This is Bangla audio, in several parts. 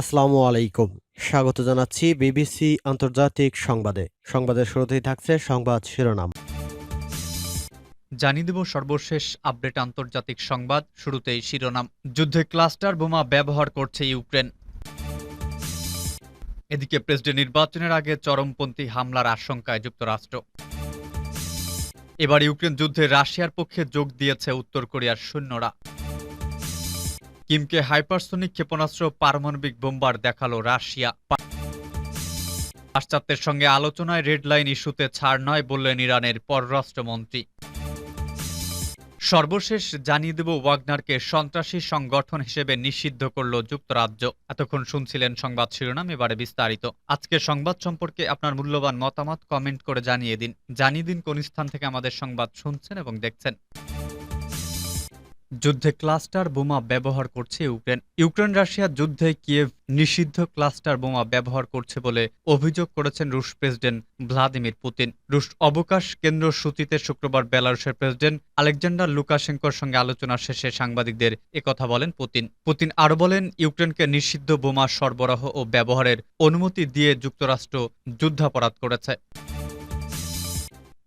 আসসালামু আলাইকুম। স্বাগত জানাচ্ছি বিবিসি আন্তর্জাতিক সংবাদে। সংবাদের শুরুতেই থাকছে সংবাদ শিরোনাম। জানিয়ে দেব সর্বশেষ আপডেট আন্তর্জাতিক সংবাদ। শুরুতেই শিরোনাম, যুদ্ধে ক্লাস্টার বোমা ব্যবহার করছে ইউক্রেন। এদিকে প্রেসিডেন্ট নির্বাচনের আগে চরমপন্থী হামলার আশঙ্কায় যুক্তরাষ্ট্র। এবার ইউক্রেন যুদ্ধে রাশিয়ার পক্ষে যোগ দিয়েছে উত্তর কোরিয়ার সৈন্যরা। কিমকে হাইপারসোনিক ক্ষেপণাস্ত্র পারমাণবিক বোম্বার দেখাল রাশিয়া। পাশ্চাত্যের সঙ্গে আলোচনায় রেড লাইন ইস্যুতে ছাড় নয় বললেন ইরানের পররাষ্ট্রমন্ত্রী। সর্বশেষ জানিয়ে দেব ওয়াগনারকে সন্ত্রাসী সংগঠন হিসেবে নিষিদ্ধ করল যুক্তরাজ্য। এতক্ষণ শুনছিলেন সংবাদ শিরোনাম, এবারে বিস্তারিত। আজকের সংবাদ সম্পর্কে আপনার মূল্যবান মতামত কমেন্ট করে জানিয়ে দিন। জানিয়ে দিন কোন স্থান থেকে আমাদের সংবাদ শুনছেন এবং দেখছেন। যুদ্ধে ক্লাস্টার বোমা ব্যবহার করছে ইউক্রেন। ইউক্রেন রাশিয়ার যুদ্ধে কিয়েভ নিষিদ্ধ ক্লাস্টার বোমা ব্যবহার করছে বলে অভিযোগ করেছেন রুশ প্রেসিডেন্ট ভ্লাদিমির পুতিন। রুশ অবকাশ কেন্দ্র সূচিতে শুক্রবার বেলারুশের প্রেসিডেন্ট আলেকজান্ডার লুকাশেঙ্কোর সঙ্গে আলোচনা শেষে সাংবাদিকদের একথা বলেন পুতিন। পুতিন আরও বলেন, ইউক্রেনকে নিষিদ্ধ বোমা সরবরাহ ও ব্যবহারের অনুমতি দিয়ে যুক্তরাষ্ট্র যুদ্ধাপরাধ করেছে।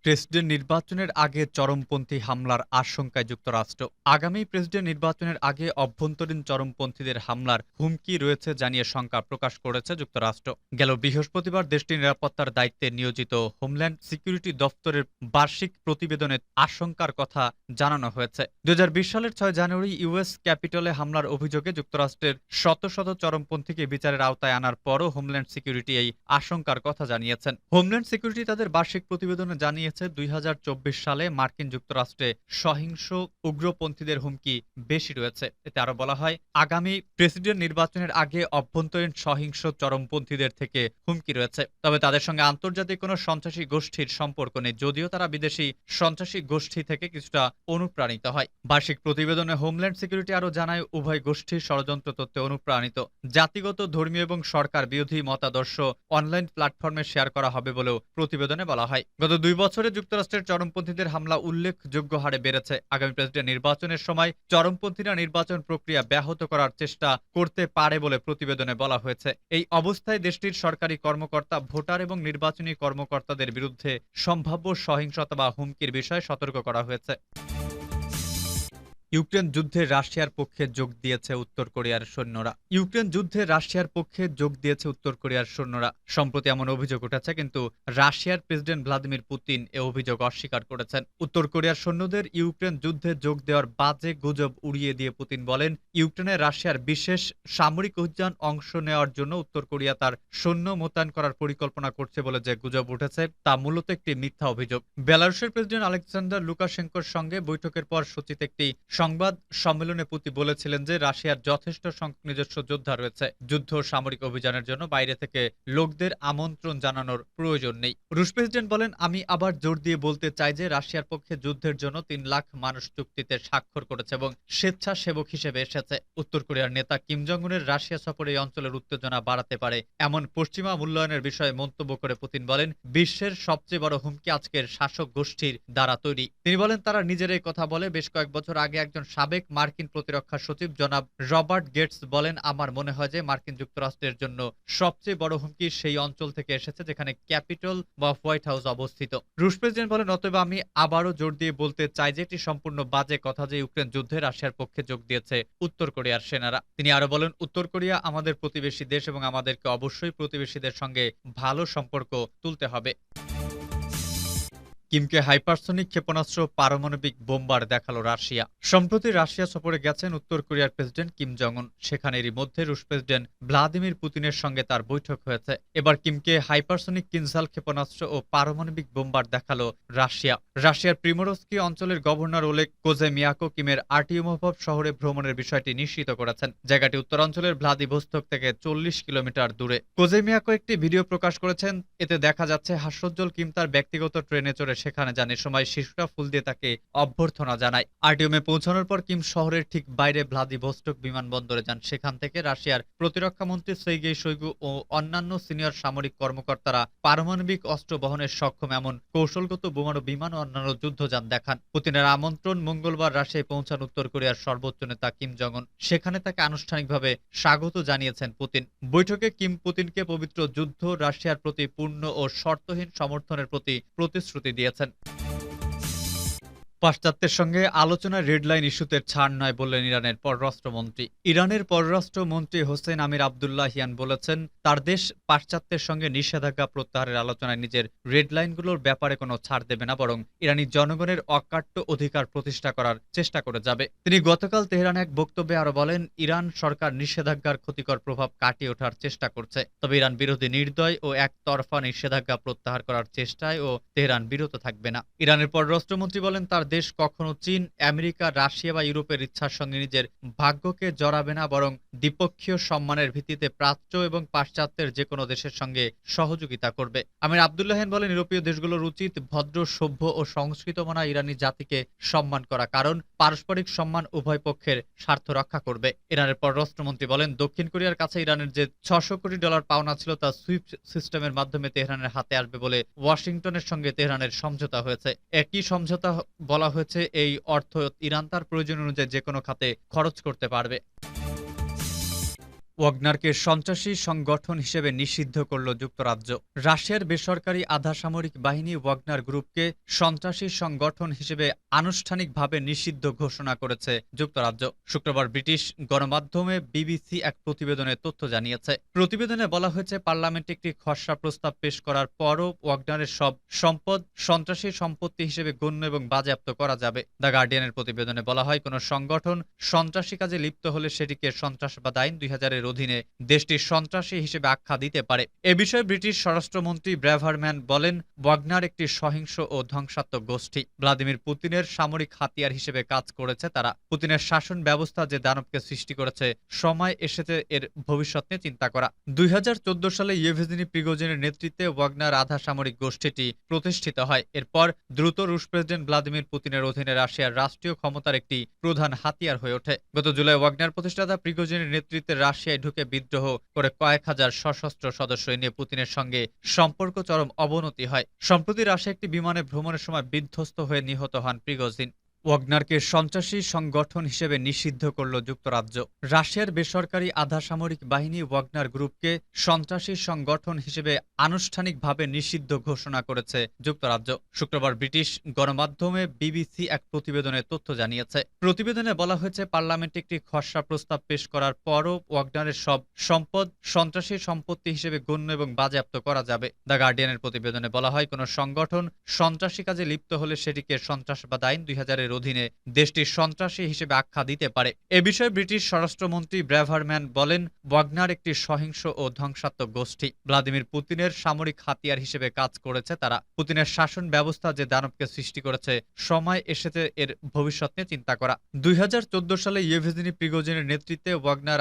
প্রেসিডেন্ট নির্বাচনের আগে চরমপন্থী হামলার আশঙ্কায় যুক্তরাষ্ট্র। আগামী প্রেসিডেন্ট নির্বাচনের আগে অভ্যন্তরীণ চরমপন্থীদের হামলার হুমকি রয়েছে জানিয়ে শঙ্কা প্রকাশ করেছে যুক্তরাষ্ট্র। গেল বৃহস্পতিবার দেশটির নিরাপত্তার দায়িত্বে নিয়োজিত হোমল্যান্ড সিকিউরিটি দফতরের বার্ষিক প্রতিবেদনে আশঙ্কার কথা জানানো হয়েছে। দু হাজার বিশ সালের ছয় জানুয়ারি ইউএস ক্যাপিটলে হামলার অভিযোগে যুক্তরাষ্ট্রের শত শত চরমপন্থীকে বিচারের আওতায় আনার পরও হোমল্যান্ড সিকিউরিটি এই আশঙ্কার কথা জানিয়েছেন। হোমল্যান্ড সিকিউরিটি তাদের বার্ষিক প্রতিবেদনে জানিয়েছে, দুই সালে মার্কিন যুক্তরাষ্ট্রে সহিংস উগ্রপন্থীদের হুমকি বেশি রয়েছে। এতে আরও বলা হয়, আগামী প্রেসিডেন্ট নির্বাচনের আগে অভ্যন্তরীণ সহিংস চরমপন্থীদের থেকে হুমকি রয়েছে। তবে তাদের সঙ্গে আন্তর্জাতিক কোনো সন্ত্রাসী গোষ্ঠীর সম্পর্ক নেই, যদিও তারা বিদেশি সন্ত্রাসী গোষ্ঠী থেকে কিছুটা অনুপ্রাণিত হয়। বার্ষিক প্রতিবেদনে হোমল্যান্ড সিকিউরিটি আরও জানায়, উভয় গোষ্ঠীর ষড়যন্ত্র তত্ত্বে অনুপ্রাণিত। জাতিগত, ধর্মীয় এবং সরকার বিরোধী মতাদর্শ অনলাইন প্ল্যাটফর্মে শেয়ার করা হবে বলেও প্রতিবেদনে বলা হয়। গত দুই বছরে যুক্তরাষ্ট্রের চরমপন্থীদের হামলা উল্লেখযোগ্য হারে বেড়েছে। আগামী প্রেসিডেন্ট নির্বাচনের সময় চরমপন্থীরা নির্বাচন প্রক্রিয়া ব্যাহত করার চেষ্টা করতে পারে বলে প্রতিবেদনে বলা হয়েছে। এই অবস্থায় দেশটির সরকারি কর্মকর্তা, ভোটার এবং নির্বাচনী কর্মকর্তাদের বিরুদ্ধে সম্ভাব্য সহিংসতা বা হুমকির বিষয়ে সতর্ক করা হয়েছে। ইউক্রেন যুদ্ধে রাশিয়ার পক্ষে যোগ দিয়েছে উত্তর কোরিয়ার সৈন্যরা। ইউক্রেন যুদ্ধে রাশিয়ার পক্ষে যোগ দিয়েছে উত্তর কোরিয়ার সৈন্যরা। সম্প্রতি এমন অভিযোগ উঠেছে, কিন্তু রাশিয়ার প্রেসিডেন্ট ভ্লাদিমির পুতিন এ অভিযোগ অস্বীকার করেছেন। উত্তর কোরিয়ার সৈন্যদের ইউক্রেন যুদ্ধে যোগ দেওয়ার বাজে গুজব উড়িয়ে দিয়ে পুতিন বলেন, ইউক্রেনে রাশিয়ার বিশেষ সামরিক অভিযান অংশ নেওয়ার জন্য উত্তর কোরিয়া তার সৈন্য মোতায়েন করার পরিকল্পনা করছে বলে যে গুজব উঠেছে, তা মূলত একটি মিথ্যা অভিযোগ। বেলারুশের প্রেসিডেন্ট আলেকজান্ডার লুকাশেঙ্কোর সঙ্গে বৈঠকের পর সচিত একটি সংবাদ সম্মেলনে পুতি বলেছিলেন যে, রাশিয়ার যথেষ্ট সংখ্যক নিজস্ব যোদ্ধা রয়েছে। যুদ্ধ সামরিক অভিযানের জন্য বাইরে থেকে লোকদের আমন্ত্রণ জানানোর প্রয়োজন নেই। রুশ প্রেসিডেন্ট বলেন, আমি আবার জোর দিয়ে বলতে চাই যে, রাশিয়ার পক্ষে যুদ্ধের জন্য তিন লাখ মানুষ চুক্তিতে স্বাক্ষর করেছে এবং স্বেচ্ছাসেবক হিসেবে এসেছে। উত্তর কোরিয়ার নেতা কিম জং রাশিয়া সফরে এই অঞ্চলের উত্তেজনা বাড়াতে পারে এমন পশ্চিমা মূল্যায়নের বিষয়ে মন্তব্য করে পুতিন বলেন, বিশ্বের সবচেয়ে বড় হুমকি আজকের শাসক গোষ্ঠীর দ্বারা তৈরি। তিনি বলেন, তারা নিজেরাই কথা বলে, বেশ কয়েক বছর আগে একজন সাবেক মার্কিন প্রতিরক্ষা সচিব জনাব রবার্ট গেটস বলেন, আমার মনে হয় যে মার্কিন যুক্তরাষ্ট্রের জন্য সবচেয়ে বড় হুমকি সেই অঞ্চল থেকে এসেছে যেখানে ক্যাপিটল বা হোয়াইট হাউস অবস্থিত। রুশ প্রেসিডেন্ট বলেন, অতএব আমি আবারও জোর দিয়ে বলতে চাই যে এটি সম্পূর্ণ বাজে কথা যে ইউক্রেন যুদ্ধে রাশিয়ার পক্ষে যোগ দিয়েছে উত্তর কোরিয়ার সেনারা। তিনি আরও বলেন, উত্তর কোরিয়া আমাদের প্রতিবেশী দেশ এবং আমাদেরকে অবশ্যই প্রতিবেশীদের সঙ্গে ভালো সম্পর্ক তুলতে হবে। কিমকে হাইপারসোনিক ক্ষেপণাস্ত্র পারমাণবিক বোম্বার দেখাল রাশিয়া। সম্প্রতি রাশিয়া সফরে গেছেন উত্তর কোরিয়ার প্রেসিডেন্ট কিম জং উন সেখানেরই মধ্যে রুশ প্রেসিডেন্ট ভ্লাদিমির পুতিনের সঙ্গে তার বৈঠক হয়েছে। এবার কিমকে হাইপারসোনিক কিনজাল ক্ষেপণাস্ত্র ও পারমাণবিক বোম্বার দেখাল রাশিয়া। রাশিয়ার প্রিমোরস্কি অঞ্চলের গভর্নর ওলেক কোজেমিয়াকো কিমের আর্টিউমোভব শহরে ভ্রমণের বিষয়টি নিশ্চিত করেছেন। জায়গাটি উত্তরাঞ্চলের ভ্লাদিভোস্তক থেকে চল্লিশ কিলোমিটার দূরে। কোজেমিয়াকো একটি ভিডিও প্রকাশ করেছেন। এতে দেখা যাচ্ছে হাস্যোজ্জ্বল কিম তার ব্যক্তিগত ট্রেনে চড়ে সেখানে যান। এ সময় শিশুরা ফুল দিয়ে তাকে অভ্যর্থনা জানায়। আরটিএমে পৌঁছানোর পর কিম শহরের ঠিক বাইরে ভ্লাদিভস্টক বিমানবন্দরে যান। সেখান থেকে রাশিয়ার প্রতিরক্ষা মন্ত্রী সেইগেই শৈগু ও অন্যান্য সিনিয়র সামরিক কর্মকর্তারা পারমাণবিক অস্ত্র বহনের সক্ষম এমন কৌশলগত বোমারু বিমান ও অন্যান্য যুদ্ধযান দেখান। পুতিনের আমন্ত্রণ মঙ্গলবার রাশিয়ায় পৌঁছান উত্তর কোরিয়ার সর্বোচ্চ নেতা কিম জং উন। সেখানে তাকে আনুষ্ঠানিকভাবে স্বাগত জানিয়েছেন পুতিন। বৈঠকে কিম পুতিনকে পবিত্র যুদ্ধ রাশিয়ার প্রতি পূর্ণ ও শর্তহীন সমর্থনের প্রতি প্রতিশ্রুতি Elliotson পাশ্চাত্যের সঙ্গে আলোচনা রেডলাইন ইস্যুতে ছাড় নয় বললেন ইরানের পররাষ্ট্রমন্ত্রী। ইরানের পররাষ্ট্রমন্ত্রী হোসেন আমির আবদুল্লাহিয়ান বলেছেন, তার দেশ পাশ্চাত্যের সঙ্গে নিষেধাজ্ঞা প্রত্যাহারের আলোচনায় নিজের রেডলাইনগুলোর ব্যাপারে কোনো ছাড় দেবে না, বরং ইরানি জনগণের অকাট্য অধিকার প্রতিষ্ঠা করার চেষ্টা করে যাবে। তিনি গতকাল তেহরানে এক বক্তব্যে আরও বলেন, ইরান সরকার নিষেধাজ্ঞার ক্ষতিকর প্রভাব কাটিয়ে ওঠার চেষ্টা করছে। তবে ইরান বিরোধী নির্দয় ও একতরফা নিষেধাজ্ঞা প্রত্যাহার করার চেষ্টায় ও তেহরান বিরত থাকবে না। ইরানের পররাষ্ট্রমন্ত্রী বলেন, তার দেশ কখনো চীন, আমেরিকা, রাশিয়া বা ইউরোপের ইচ্ছার সঙ্গে নিজের ভাগ্যকে জড়াবে না, বরং দ্বিপক্ষীয় সম্মানের ভিত্তিতে প্রাচ্য এবং পাশ্চাত্যের যে কোনো দেশের সঙ্গে সহযোগিতা করবে। আমির আবদুল্লাহেন বলেন, ইউরোপীয় দেশগুলোর উচিত ভদ্র, সভ্য ও সংস্কৃত মনা ইরানি জাতিকে সম্মান করা, কারণ পারস্পরিক সম্মান উভয় পক্ষের স্বার্থ রক্ষা করবে। ইরানের পররাষ্ট্রমন্ত্রী বলেন, দক্ষিণ কোরিয়ার কাছে ইরানের যে ছশো কোটি ডলার পাওনা ছিল তা সুইফট সিস্টেমের মাধ্যমে তেহরানের হাতে আসবে বলে ওয়াশিংটনের সঙ্গে তেহরানের সমঝোতা হয়েছে। একই সমঝোতা বলা হয়েছে এই অর্থ ইরান তার প্রয়োজন অনুযায়ী যে কোনো খাতে খরচ করতে পারবে। ওয়াগনারকে সন্ত্রাসী সংগঠন হিসেবে নিষিদ্ধ করল যুক্তরাজ্য। রাশিয়ার বেসরকারি আধা সামরিক বাহিনী ওয়াগনার গ্রুপকে সন্ত্রাসী সংগঠন হিসেবে আনুষ্ঠানিকভাবে নিষিদ্ধ ঘোষণা করেছে যুক্তরাজ্য। শুক্রবার ব্রিটিশ গণমাধ্যমে বিবিসি এক প্রতিবেদনে তথ্য জানিয়েছে। প্রতিবেদনে বলা হয়েছে, পার্লামেন্টে একটি খসড়া প্রস্তাব পেশ করার পরও ওয়াগনারের সব সম্পদ সন্ত্রাসী সম্পত্তি হিসেবে গণ্য এবং বাজেয়াপ্ত করা যাবে। দ্য গার্ডিয়ানের প্রতিবেদনে বলা হয়, কোনো সংগঠন সন্ত্রাসী কাজে লিপ্ত হলে সেটিকে সন্ত্রাসবাদ আইন দুই হাজারের অধীনে দেশটির সন্ত্রাসী হিসেবে আখ্যা দিতে পারে। এ বিষয়ে ব্রিটিশ স্বরাষ্ট্রমন্ত্রী ব্র্যাভারম্যান বলেন, ওয়াগনার একটি সহিংস ও ধ্বংসাত্মক গোষ্ঠী। ভ্লাদিমির পুতিনের সামরিক হাতিয়ার হিসেবে কাজ করেছে তারা। পুতিনের শাসন ব্যবস্থা যে দানবকে সৃষ্টি করেছে, সময় এসেছে এর ভবিষ্যৎ নিয়ে চিন্তা করা। দুই সালে ইয়েভেজিনি প্রিগোজেনের নেতৃত্বে ওয়াগনার আধা সামরিক গোষ্ঠীটি প্রতিষ্ঠিত হয়। এরপর দ্রুত রুশ প্রেসিডেন্ট ভ্লাদিমির পুতিনের অধীনে রাশিয়ার রাষ্ট্রীয় ক্ষমতার একটি প্রধান হাতিয়ার হয়ে ওঠে। গত জুলাই ওয়াগনার প্রতিষ্ঠাতা প্রিগোজেনের নেতৃত্বে রাশিয়ায় ঢুকে বিদ্রোহ করে কয়েক হাজার সশস্ত্র সদস্য নিয়ে পুতিনের সঙ্গে সম্পর্ক চরম অবনতি হয়। সম্প্রতি রাশিয়া একটি বিমানে ভ্রমণের সময় বিধ্বস্ত হয়ে নিহত হন প্রিগোজিন ওয়াগনারকে সন্ত্রাসী সংগঠন হিসেবে নিষিদ্ধ করল যুক্তরাজ্য। রাশিয়ার বেসরকারি আধা সামরিক বাহিনী ওয়াগনার গ্রুপকে সন্ত্রাসী সংগঠন হিসেবে আনুষ্ঠানিকভাবে নিষিদ্ধ ঘোষণা করেছে যুক্তরাজ্য। শুক্রবার ব্রিটিশ গণমাধ্যমে বিবিসি এক প্রতিবেদনে তথ্য জানিয়েছে। প্রতিবেদনে বলা হয়েছে, পার্লামেন্টে একটি খসড়া প্রস্তাব পেশ করার পরও ওয়াগনারের সব সম্পদ সন্ত্রাসী সম্পত্তি হিসেবে গণ্য এবং বাজেয়াপ্ত করা যাবে। দ্য গার্ডিয়ানের প্রতিবেদনে বলা হয়, কোনো সংগঠন সন্ত্রাসী কাজে লিপ্ত হলে সেটিকে সন্ত্রাসবাদ আইন দুই হাজারের অধীনে দেশটির সন্ত্রাসী হিসেবে আখ্যা দিতে পারে। এ বিষয়ে ব্রিটিশ স্বরাষ্ট্রমন্ত্রী ব্র্যাভারম্যান বলেন, ওয়াগনার একটি সহিংস ও ধ্বংসাত্মক গোষ্ঠী। ভ্লাদিমির পুতিনের সামরিক হাতিয়ার হিসেবে কাজ করেছে তারা। পুতিনের শাসন ব্যবস্থা যে দানবকে সৃষ্টি করেছে, সময় এসেছে এর ভবিষ্যৎ নিয়ে চিন্তা করা। দুই হাজার চোদ্দ সালে ইয়েভেজিনি প্রিগোজিনের নেতৃত্বে ওয়াগনার